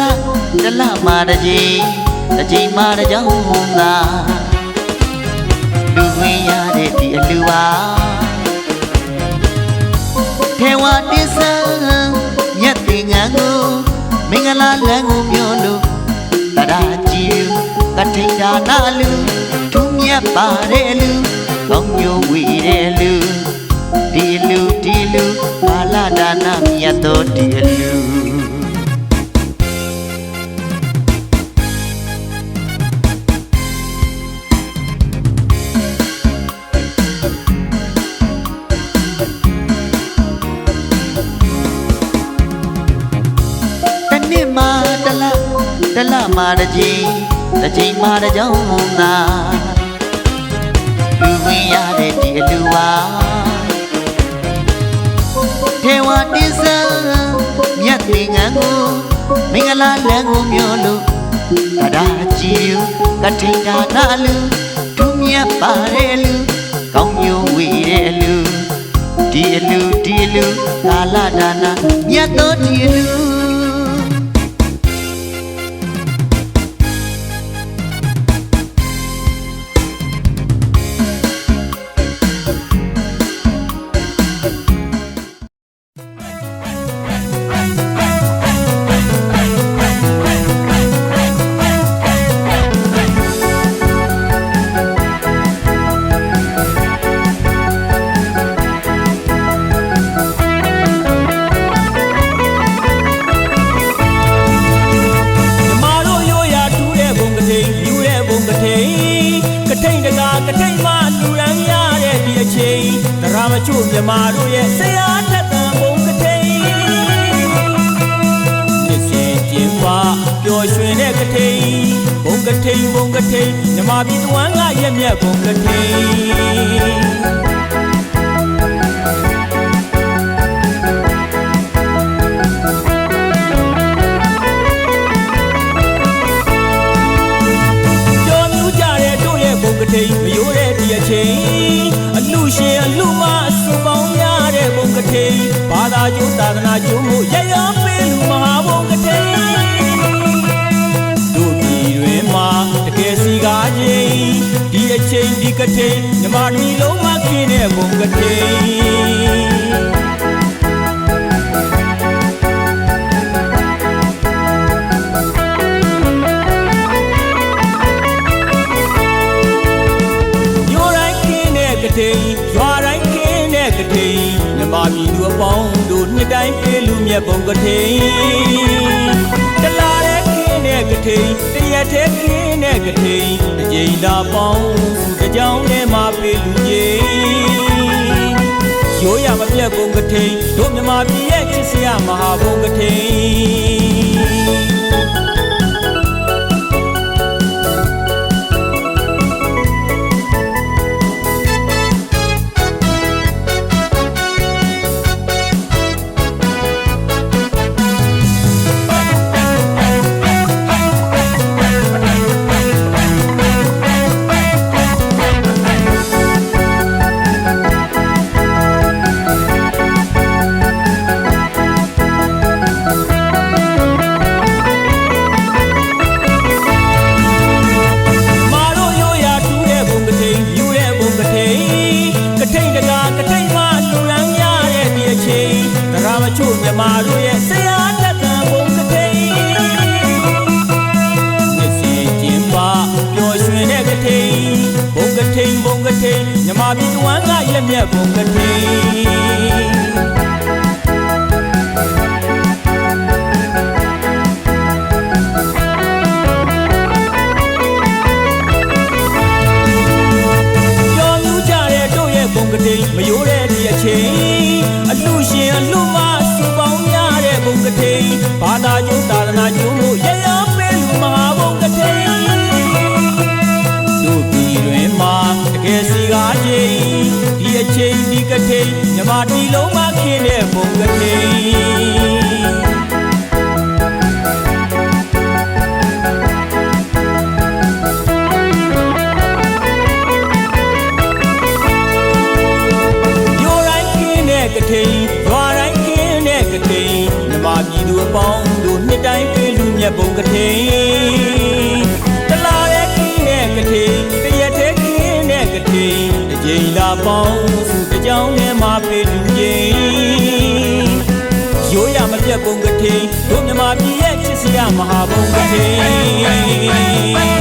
လတလမာတစ်ချိန်တစ်ချိန်မာတစ်ကြောင်းသာလူဝင်ရတဲ့ဒီအလူပါထေဝတိဆံမြတ်တင်ငံကိုမင်္ဂလာလမ်းကိုမျောလို့တရာကြည်ကထိန်ဒါနာလူသူမြတ်ပါတဲ့လူကောင်းမျိုးဝေတဲ့လူဒီလူဒီလူဘာလဒါနမြတ်တော်ဒီလူ တနေ့မှတလတလမှတစ်ချိန်တစ်ချိန်မှတစ်ကြောင်းသာလူဝင်ရတဲ့ဒီအလူပါထေဝတိစံမြတ်တင်ငံကိုမင်္ဂလာလမ်းကိုမျောလို့တရာကြည်ကထိန်ဒါနာလူသူမြတ်ပါတဲ့လူကောင်းမျိုးဝေတဲ့လူဒီအလူဒီအလူကာလဒါနာမြတ်တော်ဒီအလူ ရှင်အလူမအစုပေါင်းများတဲ့ဘုံကတိန်ဘာသာကျိုးသာသနာကျိုးမှုရရပေးလူမဟာဘုံကတိန်တို့ပြည်တွင်မှာတကယ်စီကားချင်းဒီအချိန်ဒီကတိန်မြမတီလုံးမခင်းတဲ့ဘုံကတိ ပြည်သူအပေါင်းတို့နှစ်တိုင်းပြေလူမြတ်ဘုံကတိန်တလာတဲ့ခင်းတဲ့ကတိန်တရက်တဲ့ခင်းတဲ့ကတိန်တစ်ကြိမ်သာပေါင်းစုတစ်ကြောင်းထဲမှာပြေလူကြီးရိုးရမပြတ်ဘုံကတိန်တို့မြမပြည်ရဲ့ချစ်စရာမဟာဘုံကတိန် မြမာပြည်တဝမ်းကရက်မြက်ဘုံကထိ ချစ်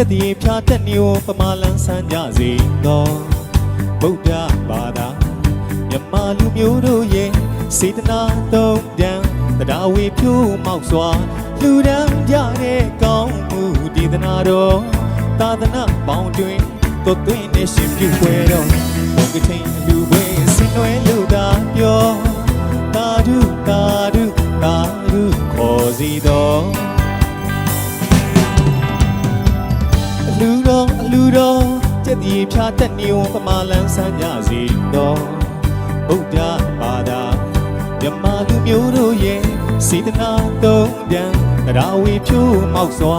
တော်ကြက်တီဖြာတက်နေဝပမာလန်းဆန်းကြစေတော်ဗုဒ္ဓဘာသာမြမလူမျိုးတို့ရဲ့စေတနာသုံးတန်တရားဝေဖြိုးမောက်စွာလူဒန်းကြတဲ့ကောင်းမှုဒေသနာတော်သာသနာပေါင်းတွင်တို့သွင်းနေရှင်ပြုွယ်တော်ဘုံကထိန်လူဝဲဆင်နွယ်လူသာပြောတာဒုတာဒုတာဒုခေါ်စီတော် လူတော်အလူတော်ကြက်တီဖြာတက်နေဝပမာလန်းဆန်းကြစီတော်ဗုဒ္ဓဘာသာမြမလူမျိုးတို့ရဲ့စေတနာသုံးတန်တရားဝေဖြိုးမောက်စွာ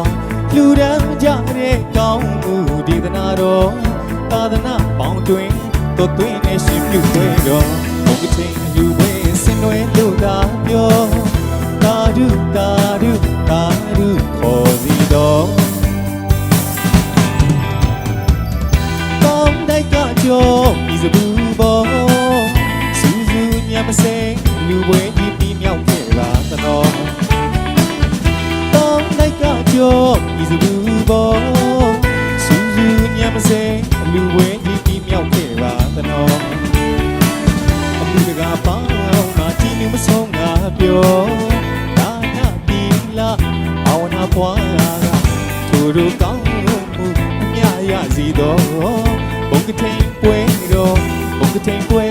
လူဒန်းကြတဲ့ကောင်းမှုဒေသနာတော်သာသနာပေါင်းတွင်တို့သွင်းနေရှင်ပြုခွေတော်ဘုရားချင်းလူဝဲဆင်နွယ်လို့သာပြောသာဓုသာဓုသာဓုခေါ်စီတော် တိုက်ကကြောပြီးစဘူးပေါ်စူးစူးညမစဲလူပွဲကြီးပြီးမြောက်ခဲ့ပါသတော်ကောင်းတိုက်ကကြောပြီးစဘူးပေါ်စူးစူးညမစဲလူပွဲကြီးပြီးမြောက်ခဲ့ပါသတော်အခုတကားပေါင်းမှာကြည်လူမဆုံးငါပြောဒါနာတီလာအဝနာပွားကသူတို့ကောင်းမှုအမြရစီတော်ဘုံ ကထိန်ပွဲတော်ဘုံကထိန်ပွဲတော်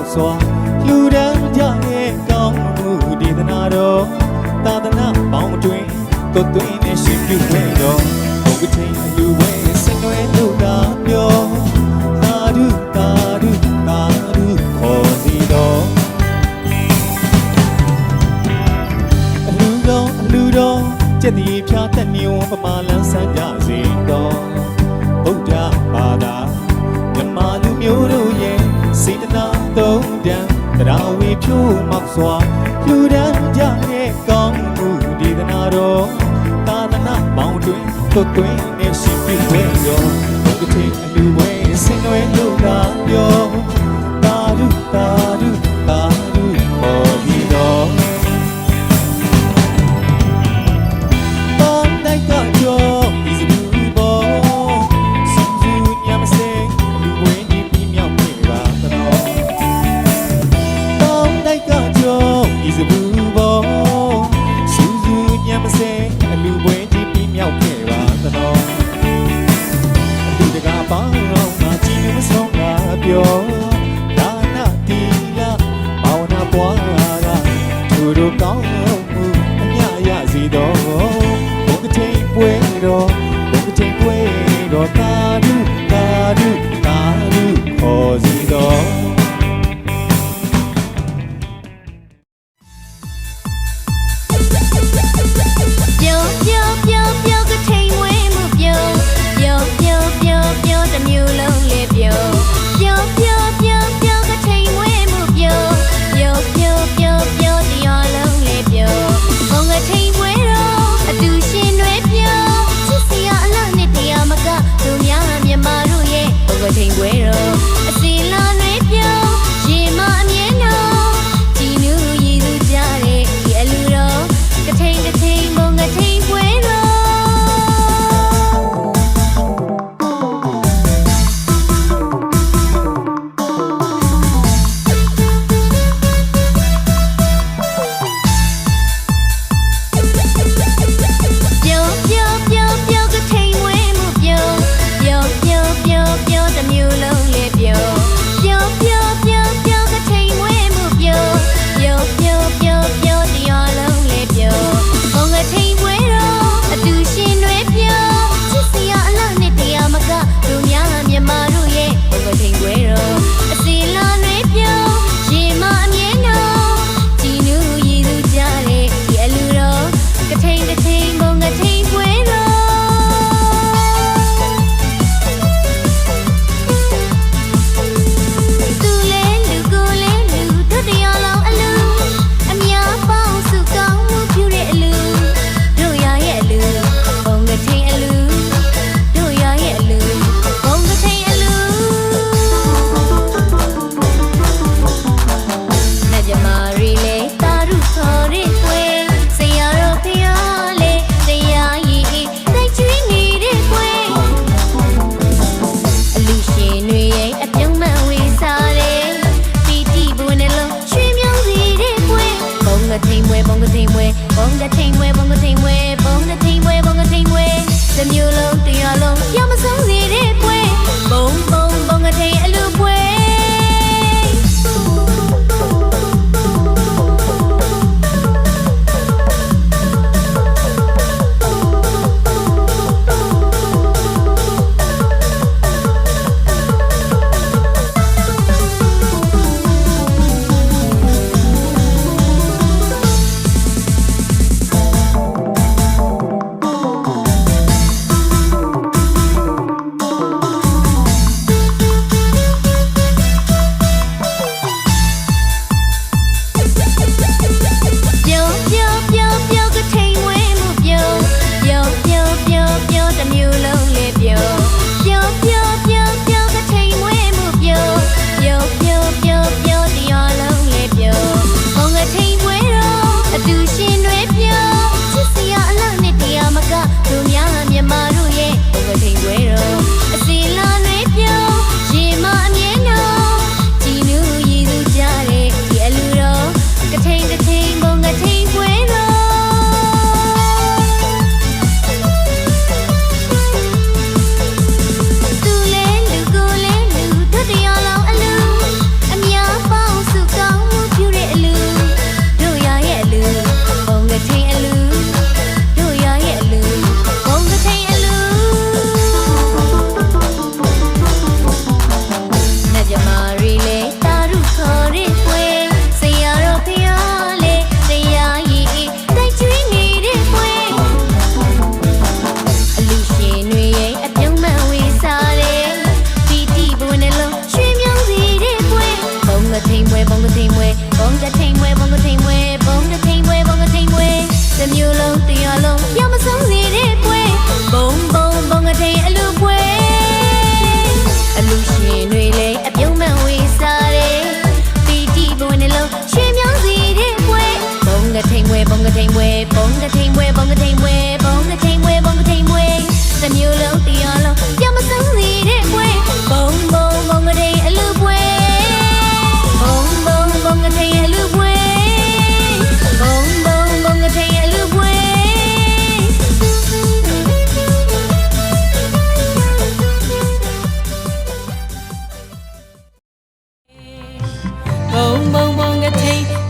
က်စွာလူဒန်းကြရဲ့ကောင်းမှုဒေသနာတော်သာသနာပေါင်းတွင်ကိုယ်သွင်း တန်တရားဝေဖြိုးမောက်စွာလူဒန်းကြရဲ့ကောင်းမှုဒေသနာတော်သာသနာပေါင်းတွင်သွတ်သွင်းနေရှိပြီဝဲရောဘုရားချင်းအလူဝဲဆင်နွယ်လို့သာပြော တော့ဘုကတိန်ပွဲတော်ဘုကတိန်ပွဲတော်တာဒုတာဒု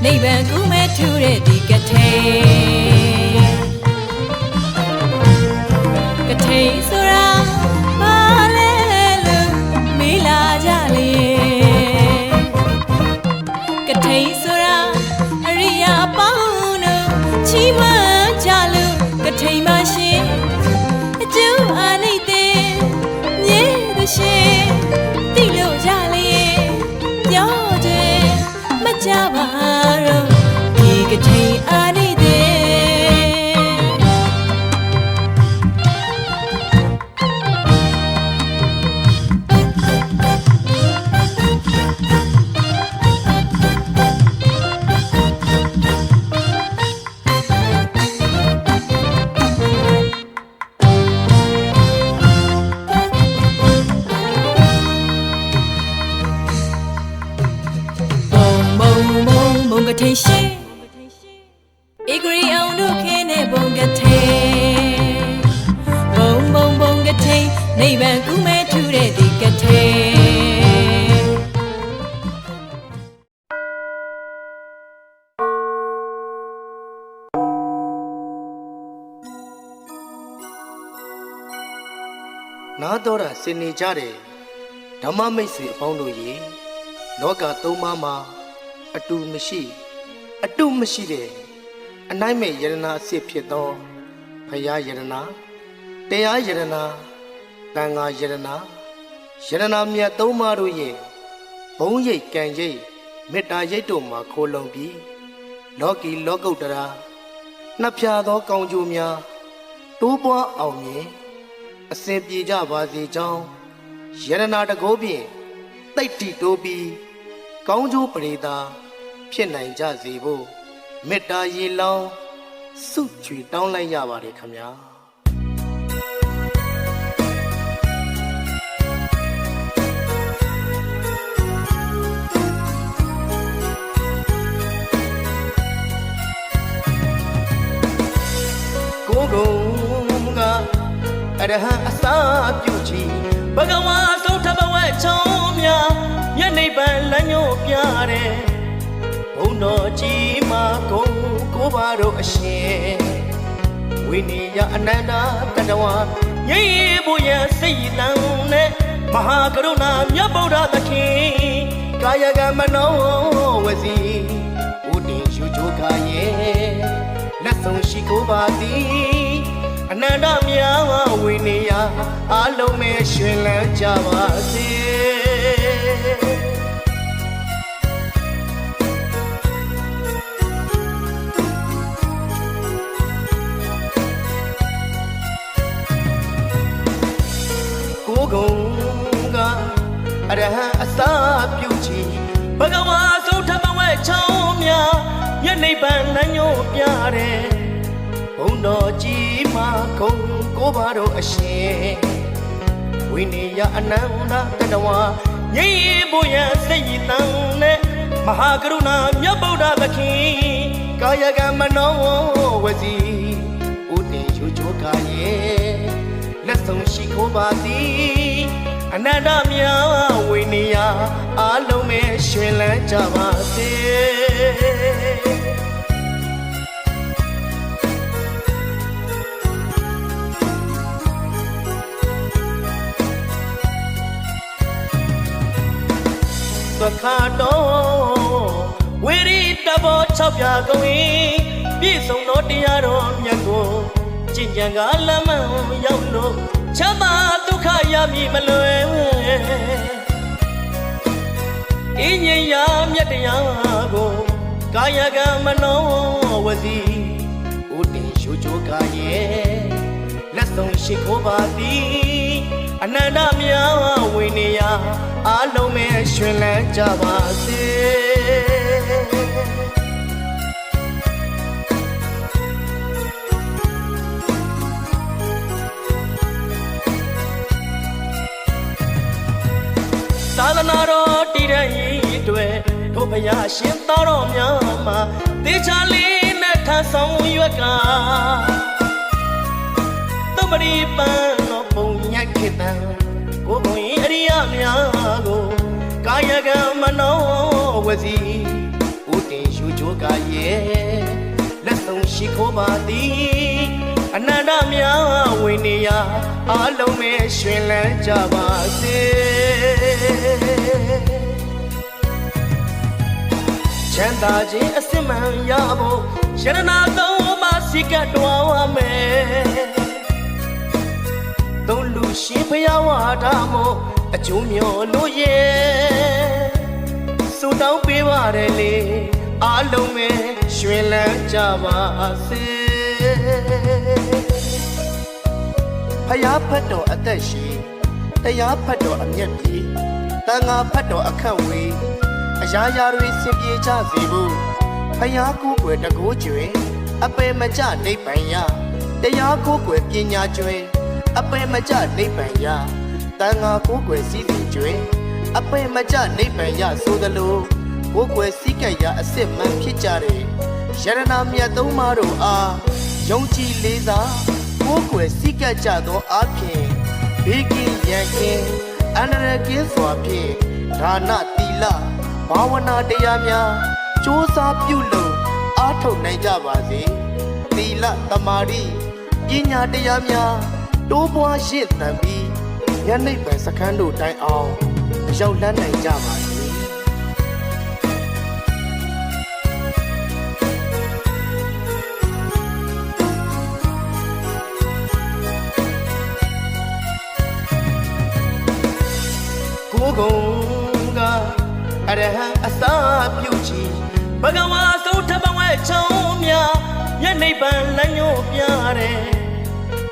နိဗ္ဗာန်ကူးမဲ့ထူတဲ့ဒီကထိန်ကထိန်စ ဆင်နေကြတယ်ဓမ္မမိတ်ဆွေအပေါင်းတို့ရေလောကသုံးပါးမှာအတူမရှိ အတူမရှိတဲ့အနိုင်မဲ့ယရနာအစ်ဖြစ်သောဖရာယရနာတရားယရနာတန်ဃာယရနာယရနာမြတ်သုံးပါးတို့ရဲ့ဘုံရိပ်ကံရိပ်မေတ္တာရိပ်တို့မှာခိုးလုံပြီးလောကီလောကုတ္တရာနှစ်ဖြာသောကောင်းကျိုးများတိုးပွားအောင်မြင် အစဉ်ပြေကြပါစေကြောင်းယရနာတကိုးဖြင့်တိတ်တီတိုးပြီးကောင်းကျိုးပရိသာဖြစ်နိုင်ကြစေဖို့မေတ္တာရေလောင်းစုချွေတောင်းလိုက်ရပါတယ်ခမညာကိုကို ရဟံအစာပြုချီဘဂဝါသုထဘဝချုံများမျက်နှိပ်ပံလမ်းညွှန်ပြတဲ့ဘုံတော်ကြီးမှာဂုံကိုပါတော့အရှင်ဝိနည်းယအနန္တတတဝငြိမ်းရဖို့ရန်စိတ်တန်နဲ့မဟာကရုဏာမြတ်ဗုဒ္ဓသခင်ကာယကမနောဝစီဥတင်ယူချိုကာရဲ့လက်ဆုံးရှိကိုပါသည် အနန္တမြာဝိနည်းယအလုံးမဲ့ရှင်လန်းကြပါစေကိုယ်ကုံကအရဟံအစာပြုချီဘဂဝါသုထဘဝဲချောင်းများမျက်နှိပ်ပံလမ်းညို့ပြတဲ့ဘုံ တော်ကြီးမှာကုံကိုပါတော့အရှင်ဝိနည်းယအနန္တတတဝငြိမ်းရဖို့ရန်စိတ်ရည်တန်နဲ့မဟာကရုဏာမြတ်ဗုဒ္ဓသခင်ကာယကမနောဝစီဥတင်ယူချိုကာရဲ့လက်ဆုံးရှိခိုးပါသည်အနန္တမြာဝိနည်းယအလုံးမဲ့ရှင်လန်းကြပါစေ သခါတော်ဝိရိတဘော၆ပြကုန်၏ပြည့်စုံသောတရားတော်မြတ်ကိုကျင့်ကြံကလမ်းမှန်ရောက်လို့ချမ်းသာဒုက္ခရမည်မလွယ်အင်းញရာမြတ်တရားကိုကာယကံမနောဝစီဥတည်ရှုချိုကာရဲ့လက်ဆုံးရှိခိုးပါသည် အနန္တမြာဝိနည်းယအလုံးမဲ့ရှင်လန်းကြပါစေသာသနာတော်တည်တဲ့ရေးအတွက်တို့ဘုရားရှင်သားတော်များမှာတေချာလေးနဲ့ထဆောင်ရွက်ကသမ္ပရိပန်သောပုံညက် ခေတံကိုယ်ပုံရင်အရိယများကိုကာယကံမနောဝစီဥတင်ရှုချိုကာရဲ့လက်ဆုံးရှိခိုးပါသည်အနန္တမြာဝိနည်းယအလုံးမဲ့ရှင်လန်းကြပါစေချမ်းသာခြင်းအစစ်မှန်ရဖို့ယရနာသုံးပါးစိကတွားဝမယ်သုံး လူရှင်ဖျားဝါတာမို့အကျိုးမျောလို့ရဲ့စူတောင်းပေးပါတယ်လေအားလုံးပဲရွှင်လန်းကြပါစေဖျားဖတ်တော်အသက်ရှိတရားဖတ်တော်အမျက်ပြေတန်ငါဖတ်တော်အခန့်ဝေးအရာရာတွေစင်ပြေကြစေဖို့ဖျားကိုယ်ွယ်တကိုးကျွင်အပေမကြနိဗ္ဗာန်ရတရားကိုယ်ွယ်ပညာကျွင် အပေမကြနိဗ္ဗာန်ရတန်ငါကိုယ်ွယ်စည်းစိမ်ကျွင်အပေမကြနိဗ္ဗာန်ရဆိုသလိုကိုယ်ွယ်စည်းကပ်ရအစ်စ်မှန်ဖြစ်ကြတဲ့ယရနာမြတ်သုံးပါးတို့အားယုံကြည်လေးစားကိုယ်ွယ်စည်းကပ်ကြသောအားဖြင့်ဘေးကင်းရန်ကင်းအန္တရာယ်ကင်းစွာဖြင့်ဒါနသီလဘာဝနာတရားများစ조사ပြုလို့အားထုတ်နိုင်ကြပါစေသီလသမာဓိပညာတရားများ တိုးပွားရင့်တန်ပြီးညနေပန်စခန်းတို့တိုင်အောင်အရောက်လန်းနိုင်ကြပါစေကိုယ်ကုံကအရဟံအစာပြုချီဘဂဝါသုထဘဝဲချောင်းများညနေပန်လမ်းညို့ပြတဲ့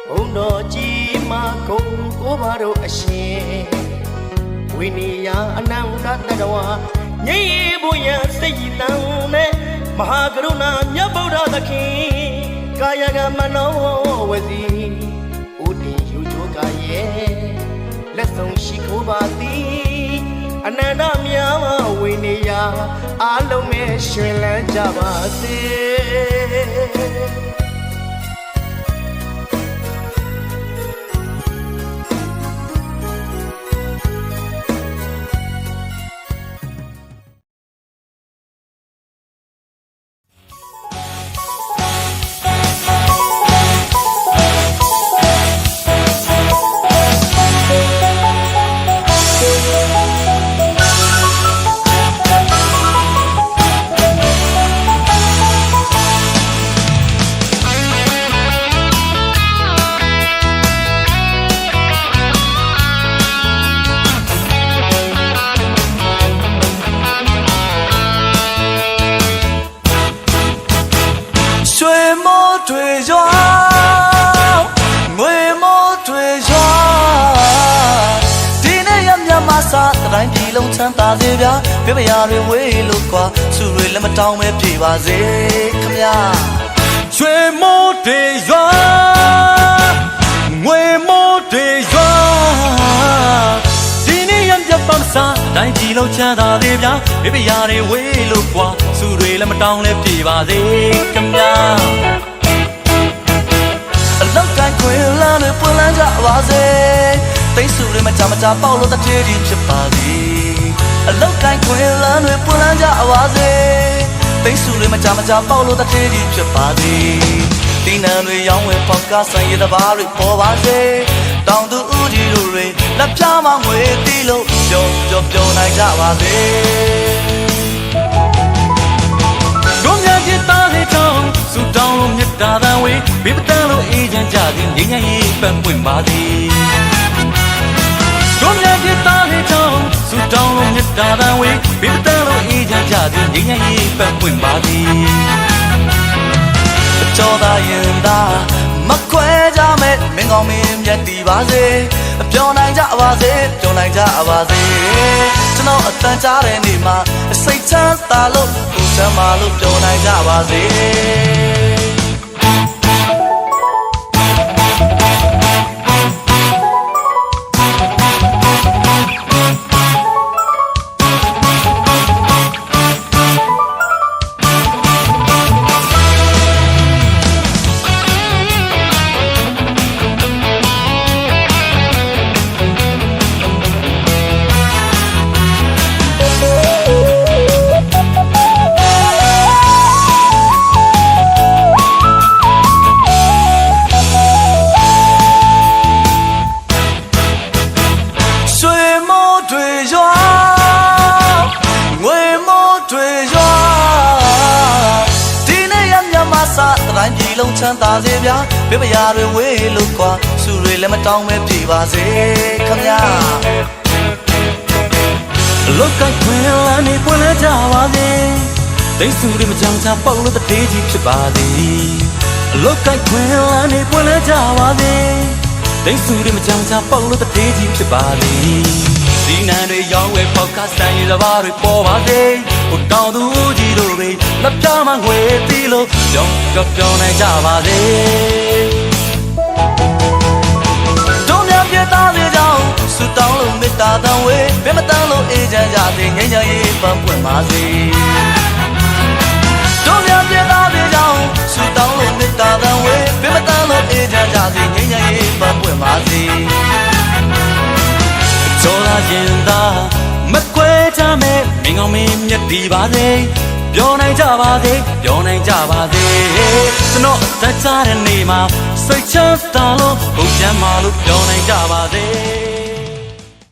ဘုံတော်ကြီးမှာဂုံကိုပါတော့အရှင်ဝိနည်းယအနန္တတတဝငြိမ်းရဖို့ရန်စိတ်တန်နဲ့မဟာကရုဏာမြတ်ဗုဒ္ဓသခင်ကာယကမနောဝစီဥတင်ယူချိုကာရဲ့လက်ဆုံးရှိခိုးပါသည်အနန္တမြာဝိနည်းယအလုံးမဲ့ရှင်လန်းကြပါစေ စားတိုင်းပြည်လုံးချမ်းသာစေဗျာပြပရာတွေဝေးလို့ကွာသူတွေလက်မတောင်းပဲပြေပါစေခမညာရွှေမိုးတွေရွာငွေမိုးတွေရွာဒီနေ့ရမြတ်ပန်းစားတိုင်းပြည်လုံးချမ်းသာသေးဗျာဘေးပရာတွေဝေးလို့ကွာစုတွေလည်းမတောင်းလဲပြေပါစေခင်ဗျာအလောက်တိုင်းခွေလန်းတွေပွင့်လန်းကြပါစေ တိတ်ဆူတွေမကြမကြပေါက်လို့တထေးကြီးဖြစ်ပါသည်အလောက်တိုင်းခွေလန်းတွေပွင့်လန်းကြပါစေတိတ်ဆူတွေမကြမကြပေါက်လို့တထေးကြီးဖြစ်ပါသည်ဒီနံတွေရောင်းဝယ်ပေါက်ကဆိုင်ရတဲ့ဘာတွေပေါ်ပါစေတောင်သူဦးကြီးတို့တွေလက်ပြမငွေတီးလို့ပျော်ပျော်ပျော်နိုင်ကြပါစေတို့များပြသားလေးတောင်းစူတောင်းလို့မြတ်တာတန်ဝေးဘေးပတန်းလို့အေးချမ်းကြသည်ငြိမ်းချမ်းရေးပန်းပွင့်ပါသည် တို့များပြသားလေးတောင်းစူတောင်းလို့မြတ်တာတန်ဝေးဘေးပတန်းလို့အေးချမ်းကြသည်ငြိမ်းချမ်းရေးပန်းပွင့်ပါသည်ကြောသာရင်သာမခွဲကြမဲ့မင်းကောင်းမင်းမြတ်တည်ပါစေပြောနိုင်ကြပါစေပြောနိုင်ကြပါစေကျွန်တော်အတန်ကြားတဲ့နေ့မှာစိတ်ချမ်းသာလို့ကိုယ်ချမ်းသာလို့ပြောနိုင်ကြပါစေ ဗျာပြပရာတွေဝေးလို့ကွာစုတွေလည်းမတောင်းပဲပြေပါစေခမညာလောက်ကခွင်လန်းနေပွင့်လဲကြပါစေတိတ်ဆူတွေမကြောင်ချပေါက်လို့တတေးကြီးဖြစ်ပါသည်လောက်ကခွင်လန်းနေပွင့်လဲကြပါစေတိတ်ဆူတွေမကြောင်ချပေါက်လို့တတေးကြီးဖြစ်ပါသည် ဒီနံတွေရောင်းဝယ်ပေါက်ကဆိုင်ရဘာတွေပေါ်ပါစေဟိုတောင်သူကြီးတို့တွေလက်ပြမငွေပြီးလို့ကြောင်ကြောင်ပြောင်းနိုင်ကြပါစေတို့များပြသားစေကြောင်းဆူတောင်းလို့မေတ္တာတန်ဝေးဘယ်မတန်းလို့အေးချမ်းကြစေငြိမ်းချမ်းရေးပန်းပွင့်ပါစေတို့များပြသားစေကြောင်းဆူတောင်းလို့မေတ္တာတန်ဝေးဘယ်မတန်းလို့အေးချမ်းကြစေငြိမ်းချမ်းရေးပန်းပွင့်ပါစေ ကြောလာရင်သာမကွဲကြမဲ့မင်းကောင်းမင်းမြတ်ဒီပါစေပြောနိုင်ကြပါစေပြောနိုင်ကြပါစေကျွန်တော်အသက်ချတဲ့နေ့မှာစိတ်ချမ်းသာလို့ဘုရားမလို့ပြောနိုင်ကြပါစေ